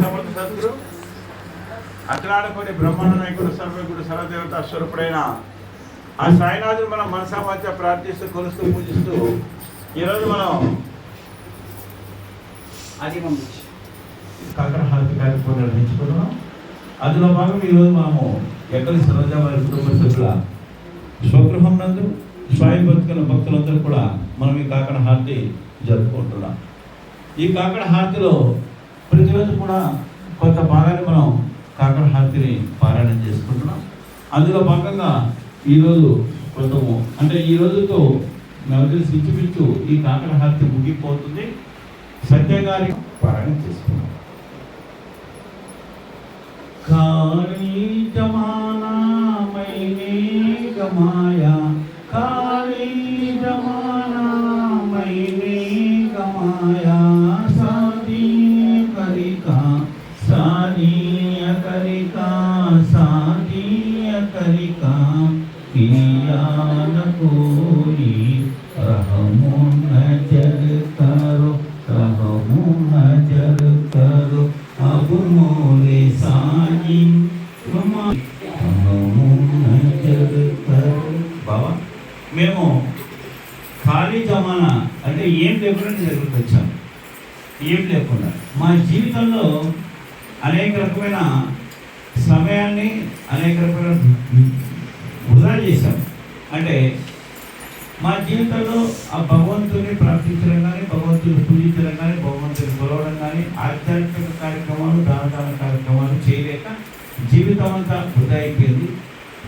సమర్థ సద్గురు అతనాడకోటి బ్రహ్మాండ నాయకుడు సర్వకుడు సర్వదేవత స్వరూపుడైన ఆ సాయినాథుడు మనం మనసావాచ ప్రార్థిస్తూ కొలుస్తూ పూజిస్తూ ఈరోజు మనం అది పంపించి కాకరహారతి కార్యక్రమం నిర్వహించుకున్నాం అందులో భాగం ఈరోజు మనము ఎక్కడి సరోజ వారి కుటుంబ సభ్యుల స్వగృహం నందు స్వామి బతుకుల భక్తులందరూ కూడా మనం ఈ కాకడ హారతి జరుపుకుంటున్నాం. ఈ కాకడ హారతిలో ప్రతిరోజు కూడా కొంత భాగాన్ని మనం కాకర హారతిని పారాయణం చేసుకుంటున్నాం. అందులో భాగంగా ఈరోజు కొంచెము అంటే ఈ రోజుతో నాకు తెలిసి ఇంచుమించు ఈ కాకర హారతి ముగిపోతుంది. సత్యగారి పారాయణం చేసుకున్నాం కాళీ జమానా మైనే గమా కరికా సాదీయ కరికా किया न कोई रहमो नजर करो रहमो नजर करो अब मोरे साई रहमो नजर करो బాబా మేము ఖాళీ జమానా అంటే ఏం లేకుండా నీ దగ్గరికి వచ్చాం ఏం లేకుండా మా జీవితంలో అనేక రకమైన సమయాన్ని అనేక రకాల వృధా చేశాం. అంటే మా జీవితంలో ఆ భగవంతుని ప్రార్థించడం కానీ భగవంతుని పూజించడం కానీ భగవంతుని కొలవడం కానీ ఆధ్యాత్మిక కార్యక్రమాలు దానదాన కార్యక్రమాలు చేయలేక జీవితం అంతా వృధా అయిపోయింది.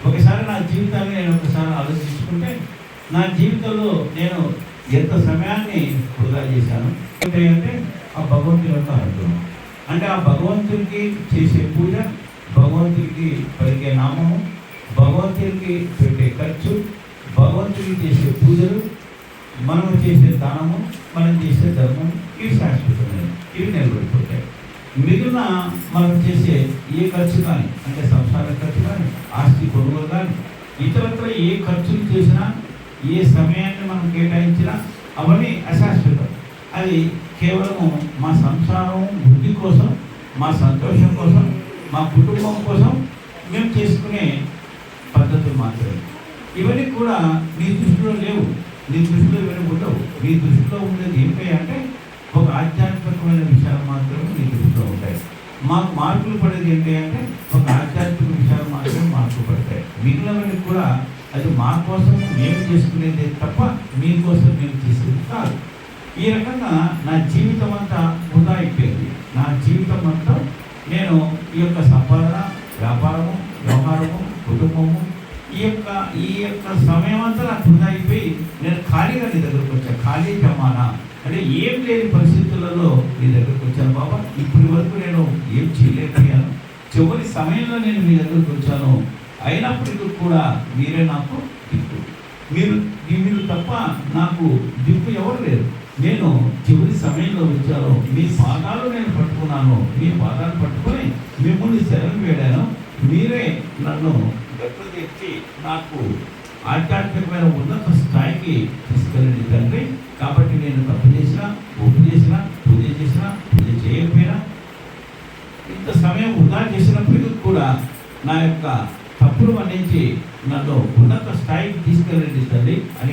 ఒకసారి నా జీవితాన్ని నేను ఒకసారి ఆలోచించుకుంటే నా జీవితంలో నేను ఎంత సమయాన్ని వృధా చేశాను? అంటే అంటే ఆ భగవంతుని యొక్క అర్థం అంటే ఆ భగవంతుడికి చేసే పూజ భగవంతుడికి పలికే నామము భగవంతుడికి పెట్టే ఖర్చు భగవంతుడికి చేసే పూజలు మనం చేసే దానము మనం చేసే ధర్మం ఇవి శాశ్వతమైనవి ఇవి నిలబడిపోతాయి మిగిలిన మనం చేసే ఏ ఖర్చు కానీ అంటే సంసార ఖర్చు కానీ ఆస్తి కొనుగోలు కానీ ఇతరత్ర ఏ ఖర్చులు చేసినా ఏ సమయాన్ని మనం కేటాయించినా అవన్నీ అశాశ్వతం అది కేవలము మా సంసారం వృద్ధి కోసం మా సంతోషం కోసం మా కుటుంబం కోసం మేము చేసుకునే పద్ధతులు మాత్రమే. ఇవన్నీ కూడా నీ దృష్టిలో లేవు. నీ దృష్టిలో ఇవన్నీ ఉండవు. నీ దృష్టిలో ఉండేది ఏమిటి అంటే ఒక ఆధ్యాత్మికమైన విషయాలు మాత్రమే నీ దృష్టిలో ఉంటాయి. మాకు మార్పులు పడేది ఏంటి అంటే ఒక ఆధ్యాత్మిక విషయాలు మాత్రమే మార్పులు పడతాయి. మిగిలినవన్నీ కూడా అది మా కోసం మేము చేసుకునేది తప్ప మీకోసం మేము చేసేది కాదు. ఈ రకంగా నా జీవితం అంతా వృధా అయిపోయింది. నా జీవితం అంతా నేను ఈ యొక్క సంపాదన వ్యాపారము వ్యవహారము కుటుంబము ఈ యొక్క ఈ యొక్క సమయం అంతా నాకు వృధా అయిపోయి నేను ఖాళీగా నీ దగ్గరకు వచ్చాను ఖాళీ జమానా. అంటే ఏం లేని పరిస్థితులలో నీ దగ్గరకు వచ్చాను. బాబా ఇప్పటి వరకు నేను ఏం చేయలేకపోయాను. చివరి సమయంలో నేను మీ దగ్గరకు వచ్చాను. అయినప్పటికీ కూడా మీరే నాకు దిక్కు. మీరు మీరు తప్ప నాకు దిక్కు ఎవరు లేరు. నేను చివరి సమయంలో వచ్చాను. మీ పాదాలు నేను పట్టుకున్నాను. మీ పాదాలు పట్టుకొని మిమ్మల్ని శరణం వేడాను. మీరే నన్ను గట్టు తెచ్చి నాకు ఆధ్యాత్మికమైన ఉన్నత స్థాయికి తీసుకెళ్ళండి తండ్రి. కాబట్టి నేను తప్పు చేసిన ఒప్పు చేసిన పూజ చేసిన పూజ చేయకపోయినా ఇంత సమయం వృధా చేసినప్పటికీ కూడా నా యొక్క తప్పులు మన్నించి నన్ను ఉన్నత స్థాయికి తీసుకెళ్ళండి తండ్రి అని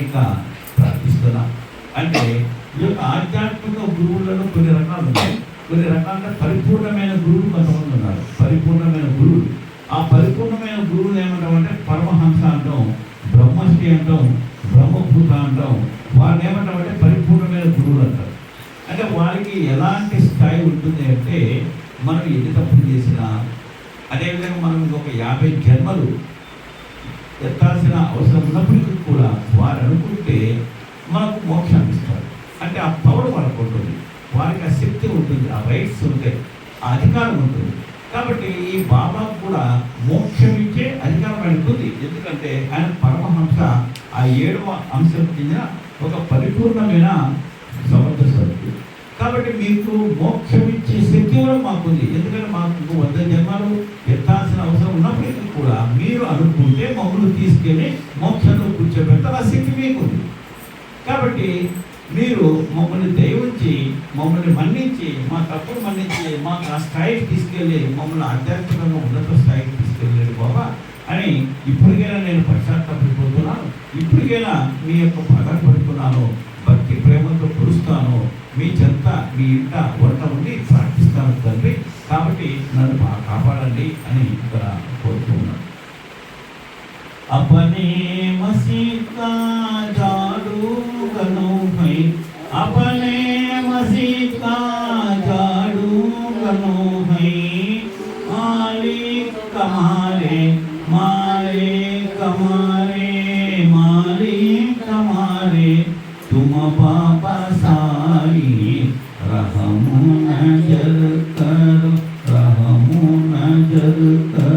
ప్రార్థిస్తున్నా. అంటే ఈ యొక్క ఆధ్యాత్మిక గురువులలో కొన్ని రకాలు ఉన్నాయి. కొన్ని రకాలుగా పరిపూర్ణమైన గురువులు కొంతమంది ఉన్నారు. పరిపూర్ణమైన గురువులు. ఆ పరిపూర్ణమైన గురువులు ఏమంటామంటే పరమహంస అంటాం బ్రహ్మశ్రీ అంటాం బ్రహ్మభూత అంటాం. వారిని ఏమంటామంటే పరిపూర్ణమైన గురువులు అంటారు. అంటే వారికి ఎలాంటి స్థాయి ఉంటుంది అంటే మనం ఎన్ని తప్పులు చేసినా అదేవిధంగా మనం ఇంకొక యాభై జన్మలు ఎత్తాల్సిన అవసరం ఉన్నప్పటికీ కూడా వారు అనుకుంటే మనకు మోక్షాన్ని ఇస్తారు అంటే ఆ పవర్ మనకు ఉంటుంది. వారికి ఆ శక్తి ఉంటుంది ఆ రైట్స్ ఉంటాయి ఆ అధికారం ఉంటుంది. కాబట్టి ఈ బాబా కూడా మోక్షం ఇచ్చే అధికారం ఆయనకు ఎందుకంటే ఆయన పరమహంస ఆ ఏడవ అంశం చెందిన ఒక పరిపూర్ణమైన సమర్థ సరుకు కాబట్టి మీకు మోక్షం ఇచ్చే శక్తి కూడా మాకుంది. ఎందుకంటే మాకు వంద జన్మలు ఎత్తాల్సిన అవసరం ఉన్నప్పటికీ కూడా మీరు అనుకుంటే మమ్మల్ని తీసుకెళ్ళి మోక్షంలో కూర్చోబెట్టాలి ఆ శక్తి మీకుంది కాబట్టి మీరు మమ్మల్ని దయవుంచి మమ్మల్ని మన్నించి మా తప్పులు మన్నించి మాకు ఆ స్థాయికి తీసుకెళ్ళి మమ్మల్ని ఆధ్యాత్మికంగా ఉన్నత స్థాయికి తీసుకెళ్ళాడు బాబా అని ఇప్పటికైనా నేను పశ్చాత్తాపడిపోతున్నాను ఇప్పటికైనా మీ యొక్క పడుతున్నాను భక్తి ప్రేమతో కొలుస్తాను మీ చెంత మీ ఇంట వంట ఉండి ప్రార్థిస్తాను తండ్రి. కాబట్టి నన్ను కాపాడండి అని ఇక్కడ కోరుతున్నాను अपने मसीह का जादू करो है। अपने मसीह का जादू करो है। मालिक कमारे मारे कमारे मालिक कमारे तुम पापा साई, रहमु नज़र करो, रहमु नज़र करो।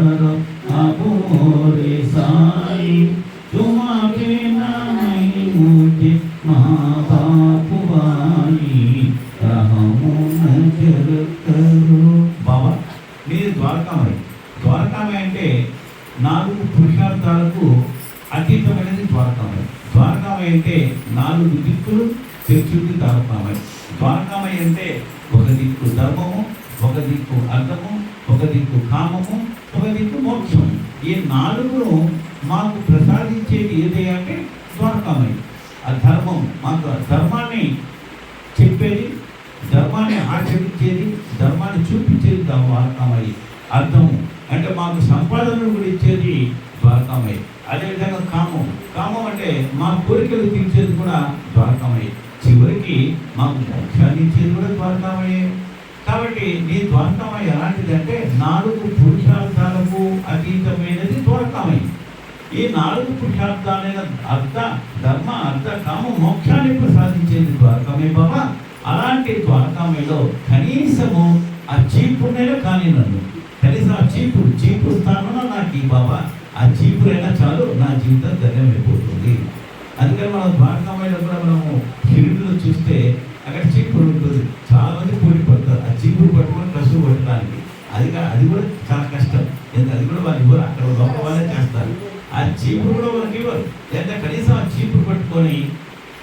ద్వారకామై అంటే నాలుగు పురుషార్థాలకు అతీతమైనది ద్వారకామై ద్వారకామై అంటే నాలుగు దిక్కులు చర్చుకి ద్వారకామై ద్వారకామై అంటే ఒక దిక్కు ధర్మము ఒక దిక్కు అర్థము ఒక దిక్కు కామము ఒక దిక్కు మోక్షం ఈ నాలుగును మాకు ప్రసాదించేది ఏది అంటే ద్వారకామై ఆ ధర్మం మాకు ధర్మాన్ని చెప్పేది ధర్మాన్ని ఆచరించేది ధర్మాన్ని చూపించేది ద్వారకామై అర్థము. అంటే మాకు సంపాదనను కూడా ఇచ్చేది ద్వారకామయ్య. అదేవిధంగా కామం. కామం అంటే మా కోరికలు తీర్చేది కూడా ద్వారకామయ్య. చివరికి మాకు మోక్షాన్ని ఇచ్చేది కూడా ద్వారకామయ్యే. కాబట్టి నీ ద్వారకామయ్య ఎలాంటిది అంటే నాలుగు పురుషార్థాలకు అతీతమైనది ద్వారకామయ్య. ఈ నాలుగు పురుషార్థాలైన అర్థ ధర్మ అర్థ కామ మోక్షాన్ని ప్రసాదించేది ద్వారకామయ్య బాబా. అలాంటి ద్వారకామయ్యలో కనీసము ఆ చీపురునైనా కానీ నన్ను కనీసం ఆ చీపు చీపు స్థానంలో నాకు ఈ బాబా ఆ చీపురైనా చాలు నా జీవితం ధన్యమైపోతుంది అందుకని మనం ద్వారకామయ్యలో కూడా మనము హిరుడులో చూస్తే అక్కడ చీపురు ఉంటుంది. చాలా మంది పోటీ పడతారు ఆ చీపురు పట్టుకొని కసువు పట్టడానికి అది అది కూడా చాలా కష్టం. ఎందుకంటే అది కూడా వాళ్ళు ఇవ్వరు. అక్కడ గొప్ప వాళ్ళే చేస్తారు. ఆ చీపురు కూడా మనకి ఇవ్వరు. లేదా కనీసం ఆ చీపురు పట్టుకొని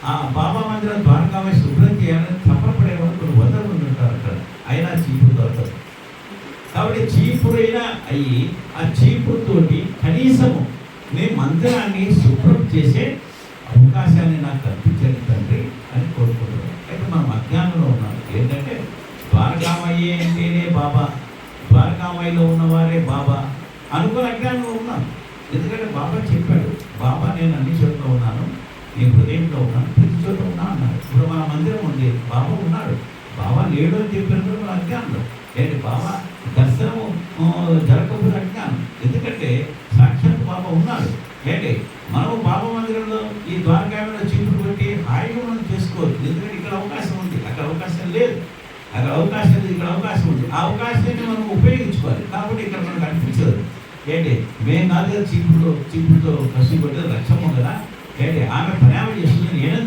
ఆ బాబా మందిరం ద్వారకామేశ్వర శుభ్రం చేయాలని తప్పపడే వాళ్ళు కొన్ని వందల మంది ఉంటారు అక్కడ అయినా చీపురు దొరకదు కాబట్టి చీపురైనా అయ్యి ఆ చీపుతోటి కనీసము నేను మందిరాన్ని శుభ్రం చేసే అవకాశాన్ని నాకు కల్పించండి తండ్రి అని కోరుకుంటున్నాను. అయితే మనం అజ్ఞానంలో ఉన్నాం. ఏంటంటే ద్వారకామయ్యే అంటేనే బాబా ద్వారకామయ్యలో ఉన్నవారే బాబా అనుకుని అజ్ఞానంలో ఉన్నాం. ఎందుకంటే బాబా చెప్పాడు బాబా నేను అన్ని చోట్ల ఉన్నాను నీ హృదయంలో ఉన్నాను ప్రతి చోట ఉన్నా అన్నాడు. ఇప్పుడు మన మందిరం ఉంది బాబా ఉన్నాడు. బాబా లేడు అని చెప్పినప్పుడు ఆ అవకాశాన్ని మనం ఉపయోగించుకోవాలి. కాబట్టి ఇక్కడ మనకు అనిపించదు. ఏంటి? మేము కాదు కదా చీపుడుతో చీపురుతో కసి కొట్టేది లక్ష్యం కదా ఏంటి? ఆమె పని చేస్తుంది నేను